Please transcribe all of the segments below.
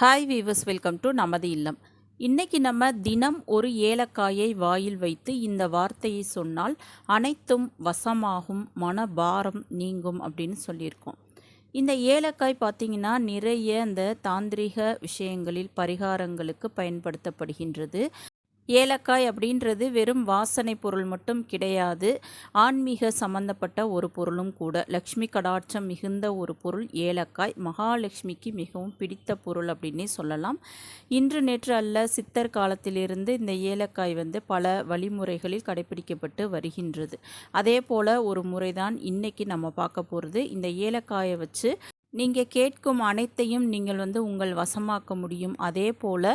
Hi viewers welcome to நமது இல்லம். இன்னைக்கு நம்ம தினம் ஒரு ஏலக்காயை வாயில் வைத்து இந்த வார்த்தையை சொன்னால் அனைத்தும் வசமாகும் மனபாரம் நீங்கும் அப்படின்னு சொல்லியிருக்கோம். இந்த ஏலக்காய் பார்த்தீங்கன்னா நிறைய இந்த தாந்திரிக விஷயங்களில் பரிகாரங்களுக்கு பயன்படுத்தப்படுகின்றது. ஏலக்காய் அப்படின்றது வெறும் வாசனை பொருள் மட்டும் கிடையாது. ஆன்மீக சம்பந்தப்பட்ட ஒரு பொருளும் கூட. லக்ஷ்மி கடாட்சம் மிகுந்த ஒரு பொருள் ஏலக்காய். மகாலட்சுமிக்கு மிகவும் பிடித்த பொருள் அப்படின்னே சொல்லலாம். இன்று நேற்று அல்ல சித்தர் காலத்திலிருந்து இந்த ஏலக்காய் வந்து பல வழிமுறைகளில் கடைபிடிக்கப்பட்டு வருகின்றது. அதே போல் ஒரு முறைதான் இன்னைக்கு நம்ம பார்க்க போகிறது இந்த ஏலக்காயை வச்சு நீங்கள் கேட்கும் அனைத்தையும் நீங்கள் வந்து உங்கள் வசமாக்க முடியும். அதே போல்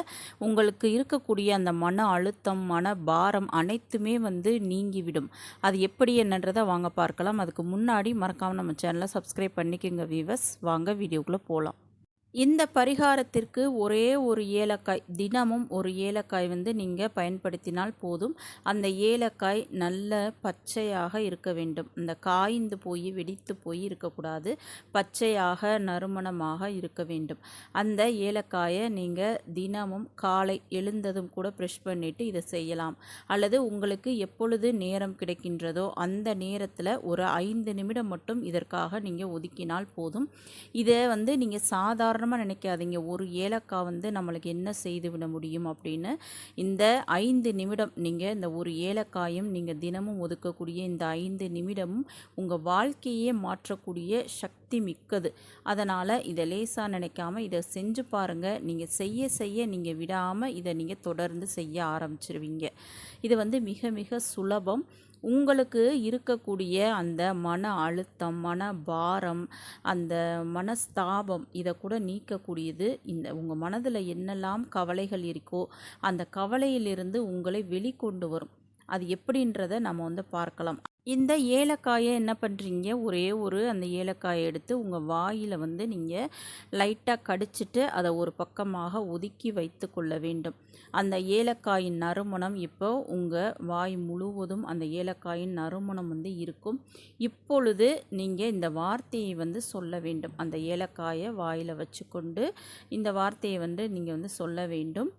உங்களுக்கு இருக்கக்கூடிய அந்த மன அழுத்தம் மன பாரம் அனைத்துமே வந்து நீங்கிவிடும். அது எப்படி என்னன்றதை வாங்க பார்க்கலாம். அதுக்கு முன்னாடி மறக்காமல் நம்ம சேனலை சப்ஸ்கிரைப் பண்ணிக்கோங்க வீவர்ஸ் வாங்க வீடியோக்குள்ளே போகலாம் இந்த பரிகாரத்திற்கு ஒரே ஒரு ஏலக்காய் தினமும் ஒரு ஏலக்காய் வந்து நீங்கள் பயன்படுத்தினால் போதும். அந்த ஏலக்காய் நல்ல பச்சையாக இருக்க வேண்டும். இந்த காய்ந்து போய் வெடித்து போய் இருக்கக்கூடாது. பச்சையாக நறுமணமாக இருக்க வேண்டும். அந்த ஏலக்காயை நீங்கள் தினமும் காலை எழுந்ததும் கூட ப்ரெஷ் பண்ணிவிட்டு இதை செய்யலாம். அல்லது உங்களுக்கு எப்பொழுது நேரம் கிடைக்கின்றதோ அந்த நேரத்தில் ஒரு ஐந்து நிமிடம் மட்டும் இதற்காக நீங்கள் ஒதுக்கினால் போதும். இதை வந்து நீங்கள் சாதாரண சாதாரணமாக நினைக்காதீங்க. ஒரு ஏலக்காய் வந்து நம்மளுக்கு என்ன செய்து விட முடியும் அப்படின்னு இந்த ஐந்து நிமிடம் நீங்கள் இந்த ஒரு ஏலக்காயும் நீங்கள் தினமும் ஒதுக்கக்கூடிய இந்த ஐந்து நிமிடமும் உங்கள் வாழ்க்கையே மாற்றக்கூடிய சக்தி மிக்கது. அதனால் இதை லேசாக நினைக்காம இதை செஞ்சு பாருங்கள் நீங்கள் செய்ய செய்ய நீங்கள் விடாமல் இதை நீங்கள் தொடர்ந்து செய்ய ஆரம்பிச்சிருவீங்க. இது வந்து மிக மிக சுலபம். உங்களுக்கு இருக்கக்கூடிய அந்த மன அழுத்தம் மன பாரம் அந்த மனஸ்தாபம் இதை கூட நீக்கக்கூடியது. இந்த உங்கள் மனதில் என்னெல்லாம் கவலைகள் இருக்கோ அந்த கவலையிலிருந்து உங்களை வெளிக்கொண்டு வரும். அது எப்படின்றத நம்ம வந்து பார்க்கலாம். இந்த ஏலக்காயை என்ன பண்ணுறீங்க ஒரே ஒரு அந்த ஏலக்காயை எடுத்து உங்கள் வாயில் வந்து நீங்கள் லைட்டாக கடிச்சிட்டு அதை ஒரு பக்கமாக ஒதுக்கி வைத்து கொள்ள வேண்டும். அந்த ஏலக்காயின் நறுமணம் இப்போ உங்கள் வாய் முழுவதும் அந்த ஏலக்காயின் நறுமணம் வந்து இருக்கும். இப்பொழுது நீங்கள் இந்த வார்த்தையை வந்து சொல்ல வேண்டும். அந்த ஏலக்காயை வாயில் வச்சுக்கொண்டு இந்த வார்த்தையை வந்து நீங்கள் வந்து சொல்ல வேண்டும்.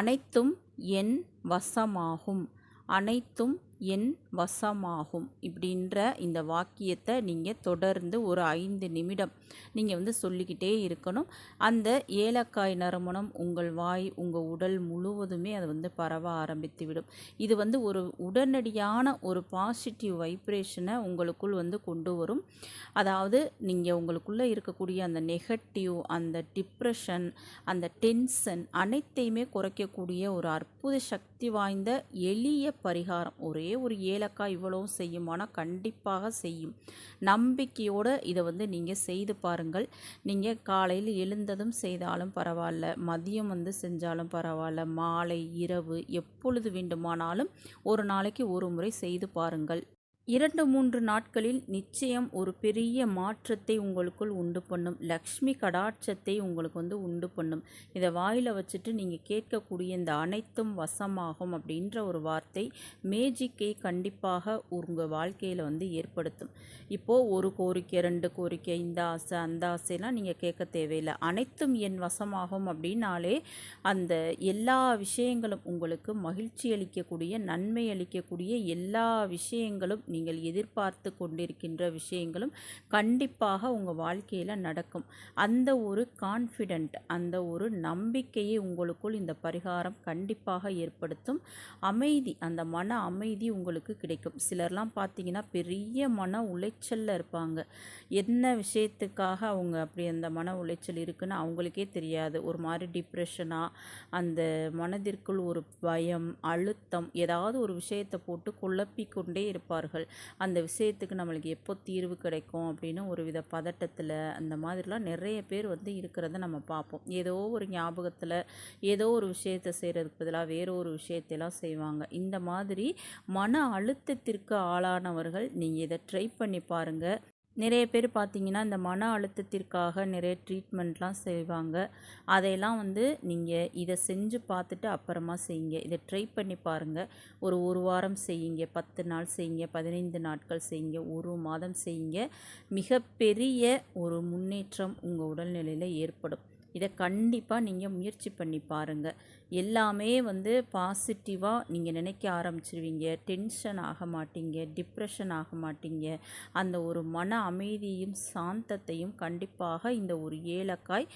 அனைத்தும் என் வசமாகும். அனைத்தும் என் வசமாகும் இப்படின்ற இந்த வாக்கியத்தை நீங்கள் தொடர்ந்து ஒரு ஐந்து நிமிடம் நீங்கள் வந்து சொல்லிக்கிட்டே இருக்கணும். அந்த ஏலக்காய் நறுமணம் உங்கள் வாய் உங்கள் உடல் முழுவதுமே அது வந்து பரவ ஆரம்பித்து விடும் இது வந்து ஒரு உடனடியான ஒரு பாசிட்டிவ் வைப்ரேஷனை உங்களுக்குள் வந்து கொண்டு வரும். அதாவது நீங்கள் உங்களுக்குள்ளே இருக்கக்கூடிய அந்த நெகட்டிவ் அந்த டிப்ரெஷன் அந்த டென்ஷன் அனைத்தையுமே குறைக்கக்கூடிய ஒரு அற்புத சக்தி வாய்ந்த எளிய பரிகாரம். ஒரே ஒரு ஏலக்காய் இவ்வளவும் செய்யுமானா கண்டிப்பாக செய்யும். நம்பிக்கையோடு இதை வந்து நீங்கள் செய்து பாருங்கள். நீங்கள் காலையில் எழுந்ததும் செய்தாலும் பரவாயில்ல. மதியம் வந்து செஞ்சாலும் பரவாயில்ல. மாலை இரவு எப்பொழுது வேண்டுமானாலும் ஒரு நாளைக்கு ஒரு முறை செய்து பாருங்கள். இரண்டு மூன்று நாட்களில் நிச்சயம் ஒரு பெரிய மாற்றத்தை உங்களுக்குள் உண்டு பண்ணும். லக்ஷ்மி கடாட்சத்தை உங்களுக்கு வந்து உண்டு பண்ணும். இதை வாயில் வச்சுட்டு நீங்கள் கேட்கக்கூடிய இந்த அனைத்தும் வசமாகும் அப்படின்ற ஒரு வார்த்தை மேஜிக்கை கண்டிப்பாக உங்கள் வாழ்க்கையில் வந்து ஏற்படுத்தும். இப்போது ஒரு கோரிக்கை ரெண்டு கோரிக்கை இந்த ஆசை அந்த ஆசைலாம் நீங்கள் கேட்க தேவையில்லை. அனைத்தும் என் வசமாகும் அப்படின்னாலே அந்த எல்லா விஷயங்களும் உங்களுக்கு மகிழ்ச்சி அளிக்கக்கூடிய நன்மை அளிக்கக்கூடிய எல்லா விஷயங்களும் நீங்கள் எதிர்பார்த்து கொண்டிருக்கின்ற விஷயங்களும் கண்டிப்பாக உங்கள் வாழ்க்கையில் நடக்கும். அந்த ஒரு கான்ஃபிடென்ட் அந்த ஒரு நம்பிக்கையை உங்களுக்குள் இந்த பரிகாரம் கண்டிப்பாக ஏற்படுத்தும். அமைதி அந்த மன அமைதி உங்களுக்கு கிடைக்கும். சிலர்லாம் பார்த்தீங்கன்னா பெரிய மன உளைச்சலில் இருப்பாங்க. என்ன விஷயத்துக்காக அவங்க அப்படி அந்த மன உளைச்சல் இருக்குன்னு அவங்களுக்கே தெரியாது. ஒரு மாதிரி டிப்ரெஷனாக அந்த மனதிற்குள் ஒரு பயம் அழுத்தம் ஏதாவது ஒரு விஷயத்தை போட்டு குழப்பிக்கொண்டே இருப்பார்கள். விஷயங்கள் அந்த விஷயத்துக்கு நம்மளுக்கு எப்போ தீர்வு கிடைக்கும் அப்படின்னு ஒரு வித பதட்டத்தில் அந்த மாதிரிலாம் நிறைய பேர் வந்து இருக்கிறத நம்ம பார்ப்போம். ஏதோ ஒரு ஞாபகத்தில் ஏதோ ஒரு விஷயத்தை செய்கிறதுக்கு பதிலாக வேறு ஒரு விஷயத்தையெல்லாம் செய்வாங்க. இந்த மாதிரி மன அழுத்தத்திற்கு ஆளானவர்கள் நீங்கள் இதை ட்ரை பண்ணி பாருங்கள் நிறைய பேர் பார்த்திங்கன்னா இந்த மன அழுத்தத்திற்காக நிறைய ட்ரீட்மெண்ட்லாம் செய்வாங்க. அதையெல்லாம் வந்து நீங்கள் இதை செஞ்சு பார்த்துட்டு அப்புறமா செய்யுங்க. இதை ட்ரை பண்ணி பாருங்கள் ஒரு ஒரு வாரம் செய்யுங்க. பத்து நாள் செய்யுங்க. பதினைந்து நாட்கள் செய்யுங்க. ஒரு மாதம் செய்யுங்க. மிகப்பெரிய ஒரு முன்னேற்றம் உங்கள் உடல்நிலையில் ஏற்படும். இதை கண்டிப்பாக நீங்கள் முயற்சி பண்ணி பாருங்கள் எல்லாமே வந்து பாசிட்டிவாக நீங்கள் நினைக்க ஆரம்பிச்சிருவீங்க. டென்ஷன் ஆக மாட்டீங்க டிப்ரெஷன் ஆக மாட்டீங்க. அந்த ஒரு மன அமைதியும் சாந்தத்தையும் கண்டிப்பாக இந்த ஒரு ஏலக்காய்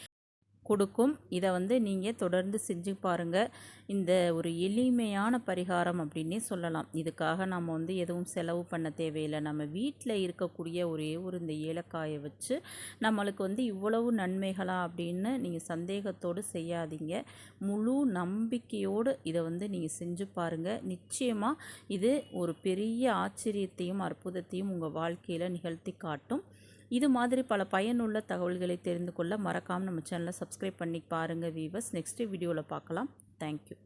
கொடுக்கும். இதை வந்து நீங்கள் தொடர்ந்து செஞ்சு பாருங்கள் இந்த ஒரு எளிமையான பரிகாரம் அப்படின்னே சொல்லலாம். இதுக்காக நம்ம வந்து எதுவும் செலவு பண்ண தேவையில்லை. நம்ம வீட்டில் இருக்கக்கூடிய ஒரே ஒரு இந்த ஏலக்காயை வச்சு நம்மளுக்கு வந்து இவ்வளவு நன்மைகளா அப்படின்னு நீங்கள் சந்தேகத்தோடு செய்யாதீங்க. முழு நம்பிக்கையோடு இதை வந்து நீங்கள் செஞ்சு பாருங்கள் நிச்சயமாக இது ஒரு பெரிய ஆச்சரியத்தையும் அற்புதத்தையும் உங்கள் வாழ்க்கையில் நிகழ்த்தி காட்டும். இது மாதிரி பல பயனுள்ள தகவல்களை தெரிந்து கொள்ள மறக்காமல் நம்ம சேனலை சப்ஸ்கிரைப் பண்ணி பாருங்கள் வீவர்ஸ் நெக்ஸ்ட் வீடியோவில் பார்க்கலாம். தேங்க்யூ